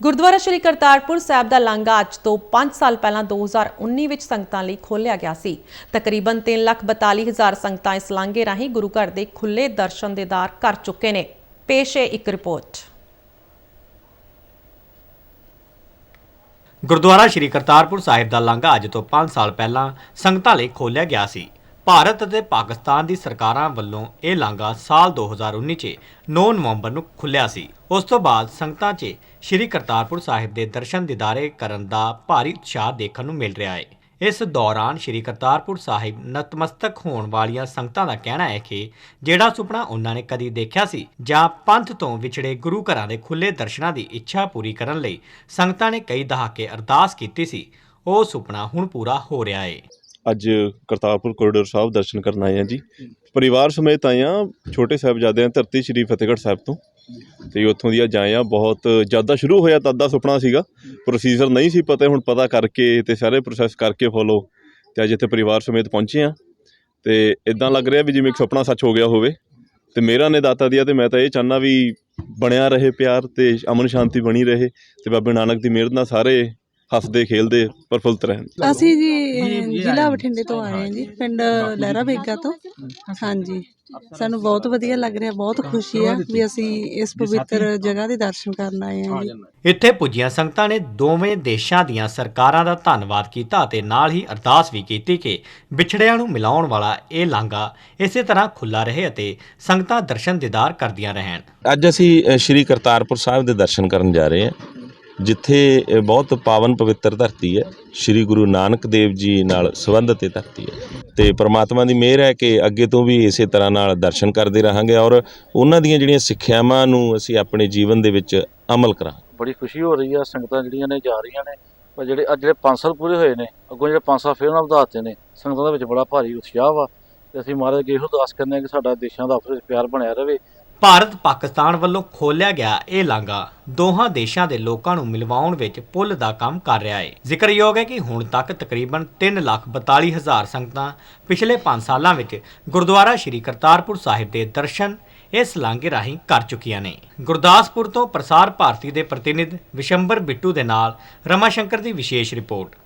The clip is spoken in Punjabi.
ਗੁਰਦੁਆਰਾ ਸ਼੍ਰੀ ਕਰਤਾਰਪੁਰ ਸਾਹਿਬ ਦਾ ਲਾਂਘਾ ਅੱਜ ਤੋਂ 5 ਸਾਲ ਪਹਿਲਾਂ 2019 ਵਿੱਚ ਸੰਗਤਾਂ ਲਈ ਖੋਲ੍ਹਿਆ ਗਿਆ ਸੀ। ਤਕਰੀਬਨ 342000 ਸੰਗਤਾਂ ਇਸ ਲਾਂਘੇ ਰਾਹੀਂ ਗੁਰੂ ਘਰ ਦੇ ਖੁੱਲੇ ਦਰਸ਼ਨ ਦੇਦਾਰ ਕਰ ਚੁੱਕੇ ਨੇ। ਪੇਸ਼ ਹੈ ਇੱਕ ਰਿਪੋਰਟ। ਗੁਰਦੁਆਰਾ ਸ਼੍ਰੀ ਕਰਤਾਰਪੁਰ ਸਾਹਿਬ ਦਾ ਲਾਂਘਾ ਅੱਜ ਤੋਂ 5 ਸਾਲ ਪਹਿਲਾਂ ਸੰਗਤਾਂ ਲਈ ਖੋਲ੍ਹਿਆ ਗਿਆ ਸੀ। ਭਾਰਤ ਅਤੇ ਪਾਕਿਸਤਾਨ ਦੀ ਸਰਕਾਰਾਂ ਵੱਲੋਂ ਇਹ ਲਾਂਘਾ ਸਾਲ 2019 'ਚ 9 ਨਵੰਬਰ ਨੂੰ ਖੁੱਲਿਆ ਸੀ। ਉਸ ਤੋਂ ਬਾਅਦ ਸੰਗਤਾਂ 'ਚ ਸ਼੍ਰੀ ਕਰਤਾਰਪੁਰ ਸਾਹਿਬ ਦੇ ਦਰਸ਼ਨ ਦਿਦਾਰੇ ਕਰਨ ਦਾ ਭਾਰੀ ਉਤਸ਼ਾਹ ਦੇਖਣ ਨੂੰ ਮਿਲ ਰਿਹਾ ਹੈ। ਇਸ ਦੌਰਾਨ ਸ਼੍ਰੀ ਕਰਤਾਰਪੁਰ ਸਾਹਿਬ ਨਤਮਸਤਕ ਹੋਣ ਵਾਲੀਆਂ ਸੰਗਤਾਂ ਦਾ ਕਹਿਣਾ ਹੈ ਕਿ ਜਿਹੜਾ ਸੁਪਨਾ ਉਹਨਾਂ ਨੇ ਕਦੀ ਦੇਖਿਆ ਸੀ ਜਾਂ ਪੰਥ ਤੋਂ ਵਿਛੜੇ ਗੁਰੂ ਘਰਾਂ ਦੇ ਖੁੱਲੇ ਦਰਸ਼ਨਾਂ ਦੀ ਇੱਛਾ ਪੂਰੀ ਕਰਨ ਲਈ ਸੰਗਤਾਂ ਨੇ ਕਈ ਦਹਾਕੇ ਅਰਦਾਸ ਕੀਤੀ ਸੀ, ਉਹ ਸੁਪਨਾ ਹੁਣ ਪੂਰਾ ਹੋ ਰਿਹਾ ਹੈ। ਅੱਜ ਕਰਤਾਰਪੁਰ ਕੋਰੀਡੋਰ ਸਾਹਿਬ ਦਰਸ਼ਨ ਕਰਨ ਆਏ ਹਾਂ ਜੀ। ਪਰਿਵਾਰ ਸਮੇਤ ਆਏ ਹਾਂ ਛੋਟੇ ਸਾਹਿਬਜ਼ਾਦਿਆਂ ਧਰਤੀ ਸ਼੍ਰੀ ਫਤਿਹਗੜ੍ਹ ਸਾਹਿਬ ਤੋਂ। ਤੇ ਉੱਥੋਂ ਦੀ ਅੱਜ ਆਏ ਹਾਂ, ਬਹੁਤ ਜ਼ਿਆਦਾ ਸ਼ੁਰੂ ਹੋਇਆ ਤਦ ਦਾ ਸੁਪਨਾ ਸੀਗਾ। ਪ੍ਰੋਸੀਜਰ ਨਹੀਂ ਸੀ ਪਤਾ, ਹੁਣ ਪਤਾ ਕਰਕੇ ਤੇ ਸਾਰੇ ਪ੍ਰੋਸੈਸ ਕਰਕੇ ਫੋਲੋ ਤੇ ਅੱਜ ਇੱਥੇ ਪਰਿਵਾਰ ਸਮੇਤ ਪਹੁੰਚੇ ਹਾਂ। ਤੇ ਇਦਾਂ ਲੱਗ ਰਿਹਾ ਵੀ ਜਿਵੇਂ ਇੱਕ ਸੁਪਨਾ ਸੱਚ ਹੋ ਗਿਆ ਹੋਵੇ। ਤੇ ਮੇਰਾ ਨੇ ਦਾਤਾ ਦੀਆ ਤੇ ਮੈਂ ਤਾਂ ਇਹ ਚਾਹਨਾ ਵੀ ਬਣਿਆ ਰਹੇ ਪਿਆਰ ਤੇ ਅਮਨ ਸ਼ਾਂਤੀ ਬਣੀ ਰਹੇ ਤੇ ਬਾਬੇ ਨਾਨਕ ਦੀ ਮਿਹਰ ਨਾਲ ਸਾਰੇ ਹੱਸਦੇ, ਖੇਲਦੇ, ਪ੍ਰਫੁੱਲਤ ਰਹਿਣ। ਅਸੀਂ ਜੀ ਜ਼ਿਲ੍ਹਾ ਬਠਿੰਡੇ ਤੋਂ ਆਏ ਹਾਂ ਜੀ ਪਿੰਡ ਲਹਿਰਾ ਬੇਗਾ ਤੋਂ। ਹਾਂਜੀ। ਸਾਨੂੰ ਬਹੁਤ ਵਧੀਆ ਲੱਗ ਰਿਹਾ ਬਹੁਤ ਖੁਸ਼ੀ ਆ ਵੀ ਅਸੀਂ ਇਸ ਪਵਿੱਤਰ ਜਗ੍ਹਾ ਦੇ ਦਰਸ਼ਨ ਕਰਨ ਆਏ ਹਾਂ ਜੀ। ਇੱਥੇ ਪੁੱਜੀਆਂ ਸੰਗਤਾਂ ਨੇ ਦੋਵੇਂ ਦੇਸ਼ਾਂ ਦੀਆਂ ਸਰਕਾਰਾਂ ਦਾ ਧੰਨਵਾਦ ਕੀਤਾ ਅਤੇ ਨਾਲ ਹੀ ਅਰਦਾਸ ਵੀ ਕੀਤੀ ਕਿ ਵਿਛੜਿਆਂ ਨੂੰ ਮਿਲਾਉਣ ਵਾਲਾ ਇਹ ਲਾਂਘਾ ਇਸੇ ਤਰ੍ਹਾਂ ਖੁੱਲਾ ਰਹੇ ਅਤੇ ਸੰਗਤਾਂ ਦਰਸ਼ਨ ਦੀਦਾਰ ਕਰਦੀਆਂ ਰਹਿਣ। ਅੱਜ ਅਸੀਂ ਅ, ਸ਼੍ਰੀ ਕਰਤਾਰਪੁਰ ਸਾਹਿਬ ਦੇ ਦਰਸ਼ਨ ਕਰਨ ਜਾ ਰਹੇ ਹਾਂ। ਜਿੱਥੇ ਬਹੁਤ ਪਾਵਨ ਪਵਿੱਤਰ ਧਰਤੀ ਹੈ, ਸ਼੍ਰੀ ਗੁਰੂ ਨਾਨਕ ਦੇਵ ਜੀ ਨਾਲ ਸੰਬੰਧਿਤ ਇਹ ਧਰਤੀ ਹੈ। ਤੇ ਪ੍ਰਮਾਤਮਾ ਦੀ ਮਿਹਰ ਹੈ ਕਿ ਅੱਗੇ ਤੋਂ ਵੀ ਇਸੇ ਤਰ੍ਹਾਂ ਨਾਲ ਦਰਸ਼ਨ ਕਰਦੇ ਰਹਾਂਗੇ ਔਰ ਉਹਨਾਂ ਦੀਆਂ ਜਿਹੜੀਆਂ ਸਿੱਖਿਆਵਾਂ ਨੂੰ ਅਸੀਂ ਆਪਣੇ ਜੀਵਨ ਦੇ ਵਿੱਚ ਅਮਲ ਕਰਾਂਗੇ। ਬੜੀ ਖੁਸ਼ੀ ਹੋ ਰਹੀ ਆ, ਸੰਗਤਾਂ ਜਿਹੜੀਆਂ ਨੇ ਜਾ ਰਹੀਆਂ ਨੇ, ਪਰ ਜਿਹੜੇ ਅੱਜ ਜਿਹੜੇ 5 ਸਾਲ ਪੂਰੇ ਹੋਏ ਨੇ, ਅੱਗੋਂ ਜਿਹੜੇ 5 ਸਾਲ ਫਿਰ ਨਾਲ ਵਧਾਤੇ ਨੇ, ਸੰਗਤਾਂ ਦੇ ਵਿੱਚ ਬੜਾ ਭਾਰੀ ਉਤਸ਼ਾਹ ਵਾ। ਤੇ ਅਸੀਂ ਮਹਾਰਾਜ ਅੱਗੇ ਇਹੋ ਦਾਸ ਕਰਨੇ ਆ ਕਿ ਸਾਡਾ ਦੇਸ਼ਾਂ ਦਾ ਆਪਸ ਵਿੱਚ ਪਿਆਰ ਬਣਿਆ ਰਹੇ। ਭਾਰਤ ਪਾਕਿਸਤਾਨ ਵੱਲੋਂ ਖੋਲ੍ਹਿਆ ਗਿਆ ਇਹ ਲਾਂਘਾ ਦੋਹਾਂ ਦੇਸ਼ਾਂ ਦੇ ਲੋਕਾਂ ਨੂੰ ਮਿਲਵਾਉਣ ਵਿੱਚ ਪੁਲ ਦਾ ਕੰਮ ਕਰ ਰਿਹਾ ਹੈ ਜ਼ਿਕਰਯੋਗ ਹੈ ਕਿ ਹੁਣ ਤੱਕ ਤਕਰੀਬਨ 342000 ਸੰਗਤਾਂ ਪਿਛਲੇ 5 ਸਾਲਾਂ ਵਿੱਚ ਗੁਰਦੁਆਰਾ ਸ਼੍ਰੀ ਕਰਤਾਰਪੁਰ ਸਾਹਿਬ ਦੇ ਦਰਸ਼ਨ ਇਸ ਲਾਂਘੇ ਰਾਹੀਂ ਕਰ ਚੁੱਕੀਆਂ ਨੇ। ਗੁਰਦਾਸਪੁਰ ਤੋਂ ਪ੍ਰਸਾਰ ਭਾਰਤੀ ਦੇ ਪ੍ਰਤੀਨਿਧ ਵਿਸ਼ੰਬਰ ਬਿੱਟੂ ਦੇ ਨਾਲ ਰਮਾ ਸ਼ੰਕਰ ਦੀ ਵਿਸ਼ੇਸ਼ ਰਿਪੋਰਟ।